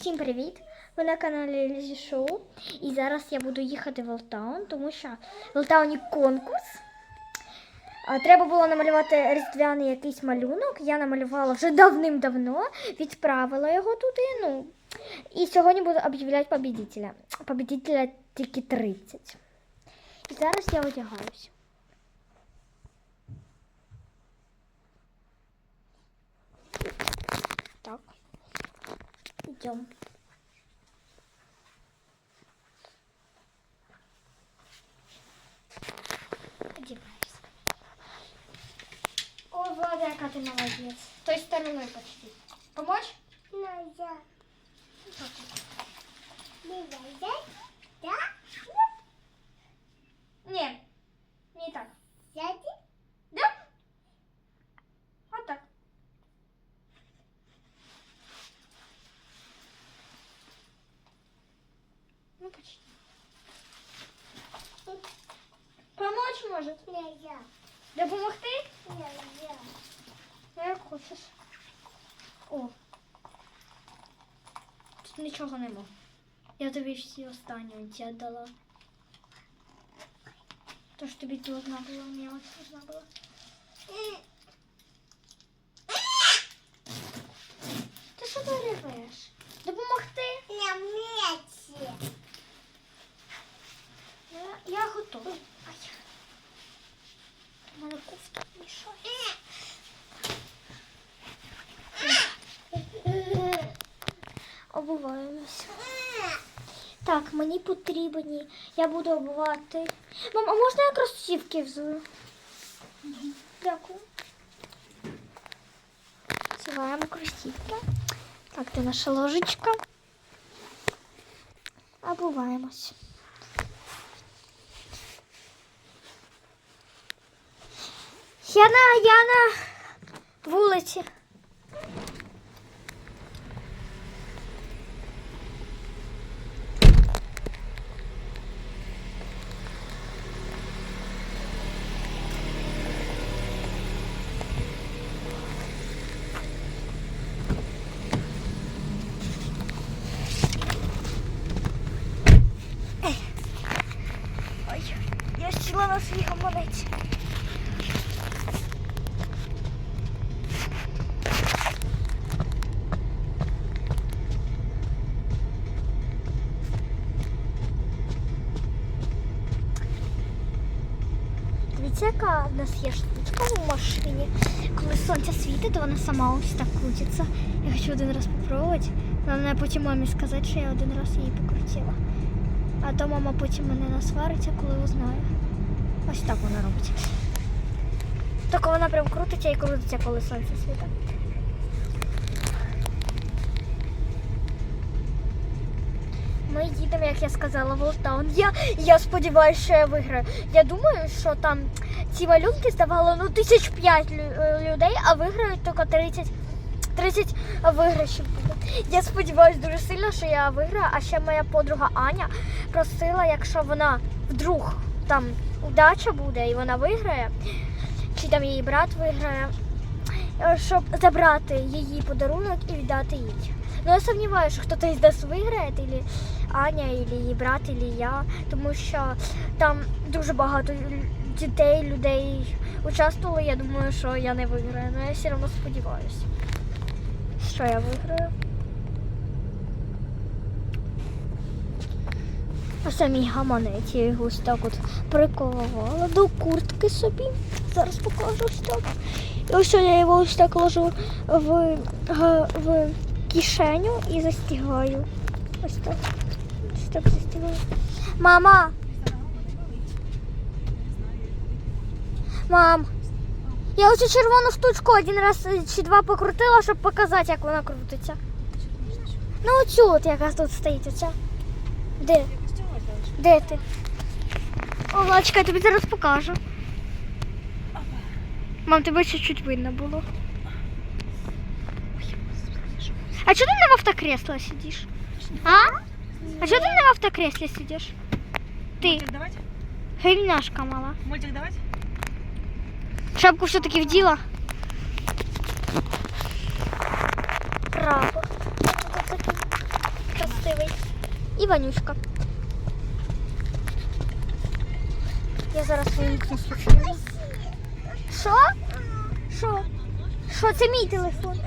Всім привіт! Ви на каналі Лізі Шоу. І зараз я буду їхати в Олтаун, тому що в Олтауні конкурс. Треба було намалювати різдвяний якийсь малюнок. Я намалювала вже давним-давно, відправила його туди. Ну, і сьогодні буду об'являти победителя. Победителя тільки 30. І зараз я одягаюсь. Так. Идем. Одевайся. О, Влада, как ты молодец. Той стороной почти. Помочь? Нельзя. Так. Нельзя. Да? Не, не так. Сяди. Да? Вот так. Ну, почти. Помочь может? Нельзя. Допомогти? Нельзя. Ну, як хочеш. О. Тут нічого нема. Я тобі всі останні оці віддала. Тож тобі должна була, мені ось должна була. Ти що ревеш? Допомогти? На мече. Я, я готова. Ай. У мене кофта мішає. Обуваємося. Так, мені потрібні. Я буду обувати. Мам, а можна я кросівки взую? Дякую. Взиваємо кросівки. Так, де наша ложечка. Обуваємось. Я на, я вулиці. Ой, я сіла на свій гаманець. Дивіться, яка в нас є штучка в машині. Коли сонце світить, то вона сама ось так крутиться. Я хочу один раз спробувати. Головне потім мамі сказати, що я один раз її покрутила. А то мама потім мене насвариться, коли узнає. Ось так вона робить. Тільки вона прям крутиться і крутиться, коли сонце світить. Їдемо, як я сказала, в Олтаун. Я, я сподіваюся, що я виграю. Я думаю, що там ці малюнки здавали ну, тисяч п'ять е, людей, а виграють тільки 30, 30 виграшів. Я сподіваюся дуже сильно, що я виграю. А ще моя подруга Аня просила, якщо вона вдруг там удача буде і вона виграє, чи там її брат виграє, е, щоб забрати її подарунок і віддати їй. Ну я сумніваюся, що хтось із нас виграє, або Аня, або її брат, або я, тому що там дуже багато дітей, людей участвували. Я думаю, що я не виграю. але я все одно сподіваюся, що я виграю. Ось мій гаманець, я його ось так от приковувала до куртки собі. Зараз покажу так. І ось я його ось так ложу в, в кишеню і застігаю. Ось так. Ось так застігаю. Мама! Мам! Я оцю червону штучку один раз е, чи два покрутила, щоб показати, як вона крутиться. Ну оцю от яка тут стоїть оця. Де? Де ти? О, Владочка, я тобі зараз покажу. Мам, тебе ще чуть видно було. А чого ти не в автокресло сидиш? А? А чого ти не в автокреслі сидиш? Ти, Мультик давать? грільняшка мала. Мультик давать? Шапку все-таки вділа. Прапор. Тут такий і Ванюшка. Я зараз вимкну случайно. Що? Що? Що, це мій телефон?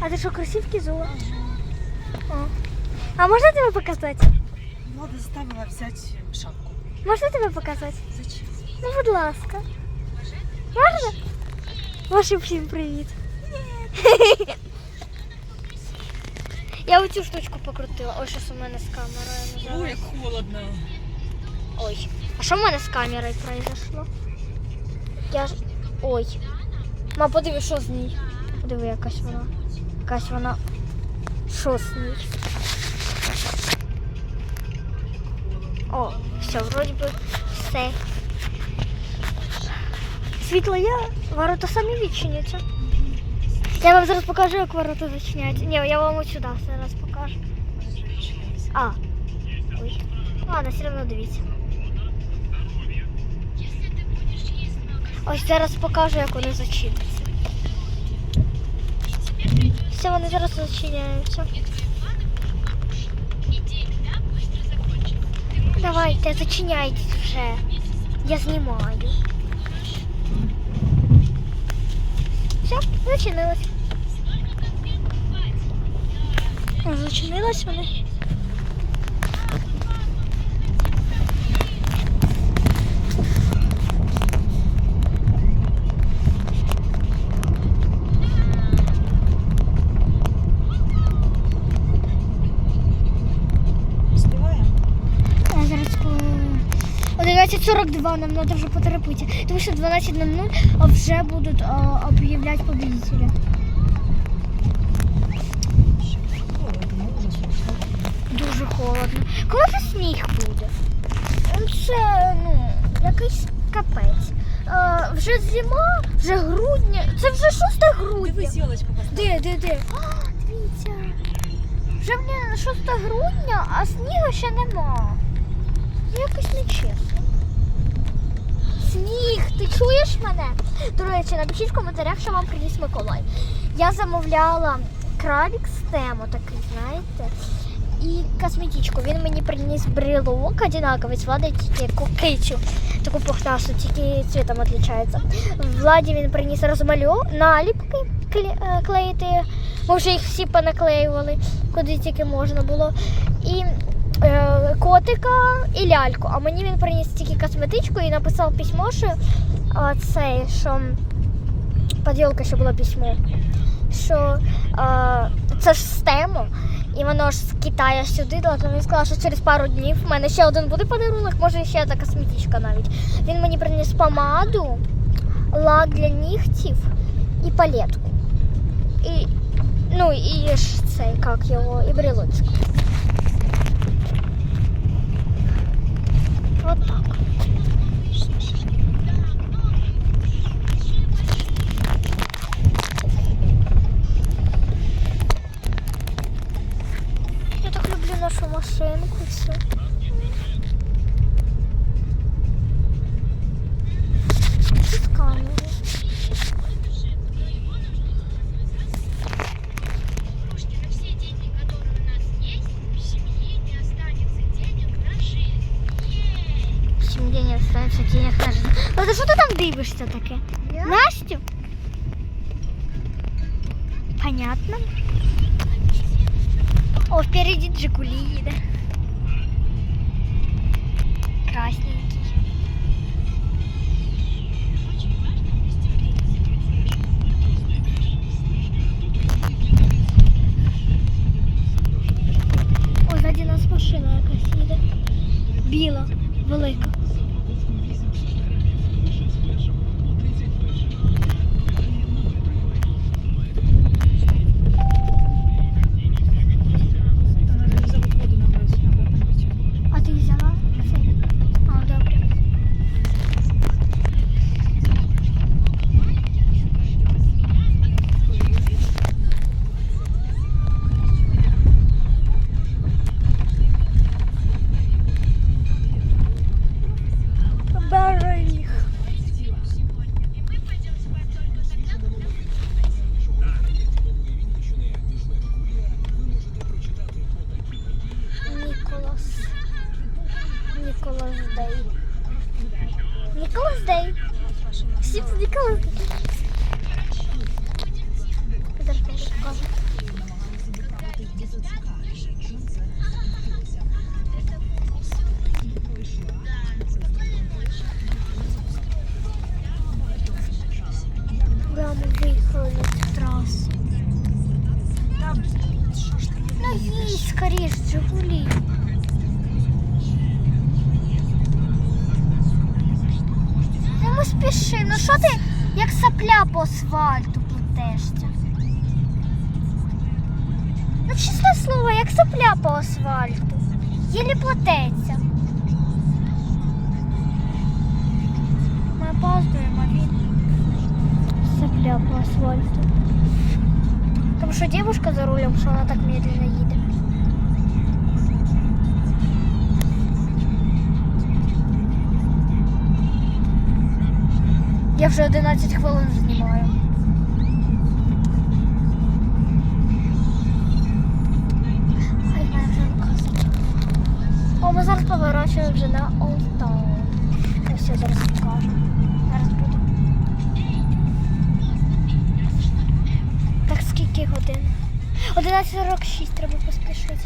А ти що, кросівки зула? О. А можна тебе показати? Влада заставила взять шапку. Можна тебе показати? Зачем? Ну, будь ласка. Можна? Вашим всім привіт. Я оцю штучку покрутила. Ой, щось у мене з камерою. Ой, як холодно. Ой. А що в мене з камерою произошло? Я ж. Ой. Ма, подиви, що з ній. Подиви, якась вона. Якась вона. Що з ній? О, все, вроді би все. Світло є, ворота самі відчиняться. Я вам зараз покажу, як ворота зачиняються. Ні, я вам ось сюди зараз покажу. А. Ой. Ладно, все одно дивіться. Ось зараз покажу, як вони зачиняться. Все, вони зараз зачиняються. Давайте, зачиняйтесь вже. Я знімаю. Все, зачинилось. Зачинилось вони. 11.42 нам треба вже поторопитися. Тому що 12.00 а вже будуть об'являти победителя. Дуже холодно. Коли це сніг буде? Це ну, якийсь капець. А, вже зима, вже грудня. Це вже 6 грудня. Дивись, поставила. Де, де, де? А, дивіться. Вже блін, 6 грудня, а снігу ще нема. Якось нечесно. Сніг, ти чуєш мене? До речі, напишіть в коментарях, що вам приніс Миколай. Я замовляла крабік з тему такий, знаєте. І косметичку. Він мені приніс брелок одинаковий, з Влади тільки яку кичу, таку пухнасту, тільки цвітом відрізняється. Владі він приніс розмальо, наліпки е, клеїти. Ми вже їх всі понаклеювали, куди тільки можна було. І е, котика і ляльку. А мені він приніс тільки косметичку і написав письмо, що цей, що поділка, що було письмо, що а, це ж з. І воно ж з Китаю сюди, то він сказав, що через пару днів в мене ще один буде подарунок, може ще одна косметичка навіть. Він мені приніс помаду, лак для нігтів і палетку. І, ну і ж цей, як його, і брелочок. Вот так. Я так люблю нашу машинку все. Тут камеры. Дивишся таке? Настю? Понятно. О, впереди Джигули їде. Şimdi kalın. Як по асфальту плетешся? Ну чесне слово, як сапля по асфальту. Єлі плететься. Ми опаздуємо, він сапля по асфальту. Тому що дівчинка за рулем, що вона так медленно їде. Я вже 11 хвилин знімаю. О, ми зараз поворачуємо вже на. Ось я зараз покажу. Зараз буду. Так скільки годин? 11.46 треба поспішити.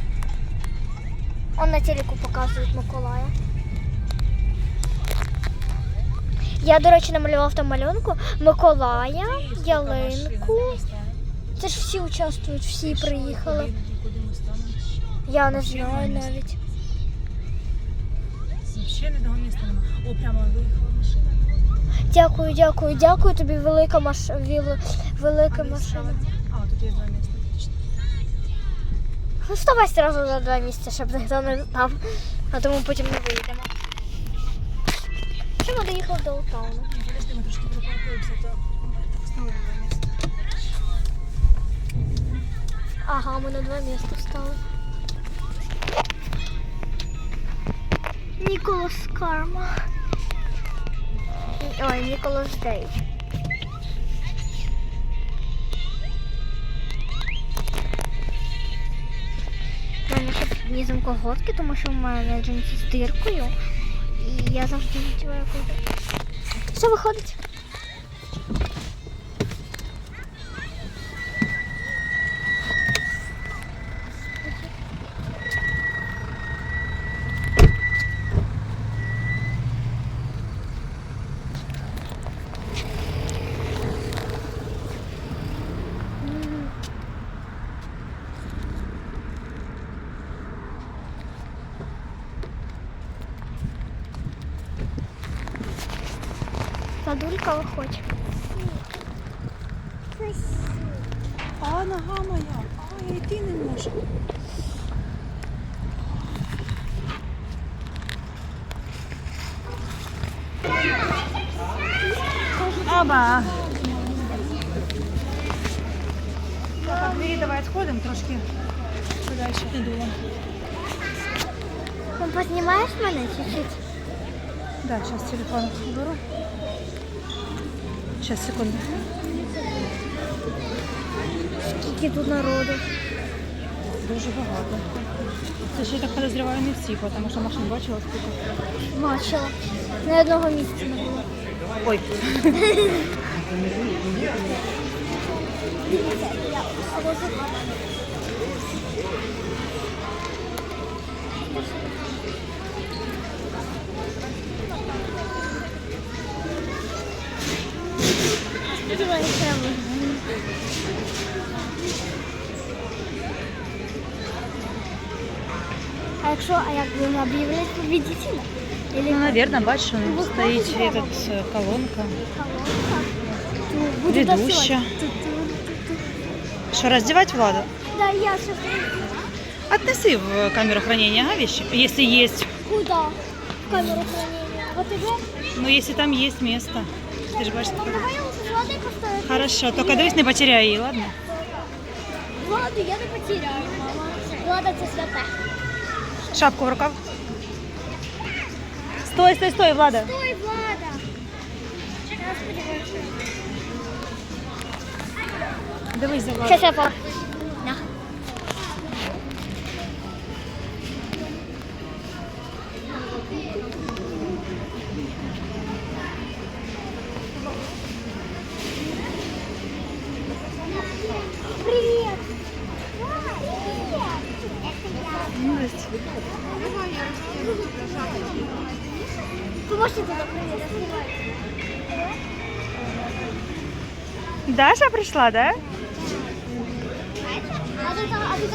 Он на телеку показують Миколая. Я, до речі, намалював там малюнку Миколая, ялинку. Це ж всі участвують, всі приїхали. Я не знаю навіть. Ще не того міста. О, прямо виїхала машина. Дякую, дякую, дякую тобі, велика маш... велика машина. А, тут є два. Отлично. Ну, вставай одразу за два місця, щоб ніхто не знав, а тому потім не вийдемо. Чому доїхав до? Ні, Подожди, ми трошки так встановимо два міста. Ага, ми на два місця стали. Ніколас Карма. Ой, Ніколас Дейдж. У мене ще під колготки, тому що в мене джинси з диркою. І я завжди відчуваю куди. Все виходить? Садулька виходь. А, нога моя. А, я йти не можу. Оба. Так, двері давай сходимо трошки. Подальше не було. Ну, познімаєш мене чуть-чуть? Да, сейчас телефон беру. Сейчас, секунду. Скільки тут народу. Дуже багато. Це ще так подозріваю не всі, тому що машин бачила скільки. Бачила. Ні одного місця не було. Ой. А якщо, а як ви об'являють победителя? Или Ну, наверное, бачиш, Ну, он стоїть этот, э, колонка. колонка? Ведуща. Что, раздевать Владу? Да, я сейчас. Отнеси в камеру хранения, ага, вещи, если есть. Куда? В камеру хранения. Вот тебе? Ну, если там есть место. Ты же бачишь. Хорошо, только дивись, не потеряй її, ладно? Владу я не потеряю, мама. Влада це свята. Шапку в рукав. Стой, стой, стой, Влада. Стой, Влада. Я сподіваюся. Дивись за Владу. Сейчас я Даша пришла, да? А ты, а ты?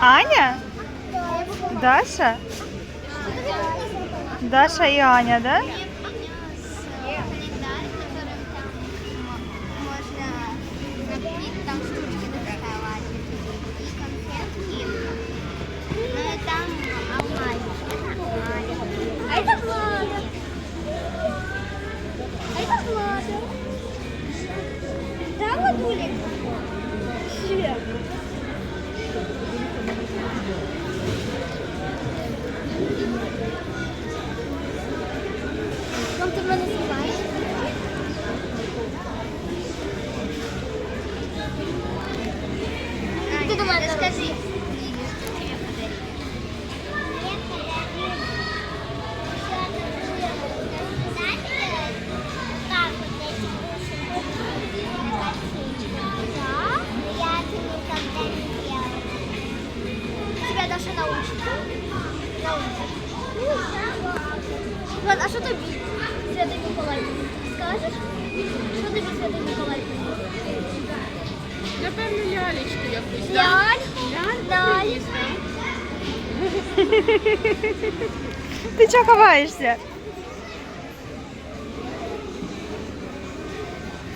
Аня? Даша? Даша и Аня, да? Тебя Даша научит. Научит. Влад, а що тобі Святий Миколай? Скажеш? Що тобі Святий Миколай? Напевно, лялечку якусь. Ляльку. Ляльку. Ти чого ховаєшся?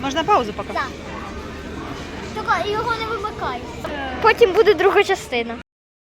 Можна паузу поки? Так. Тільки його не вимикай. Потім буде друга частина.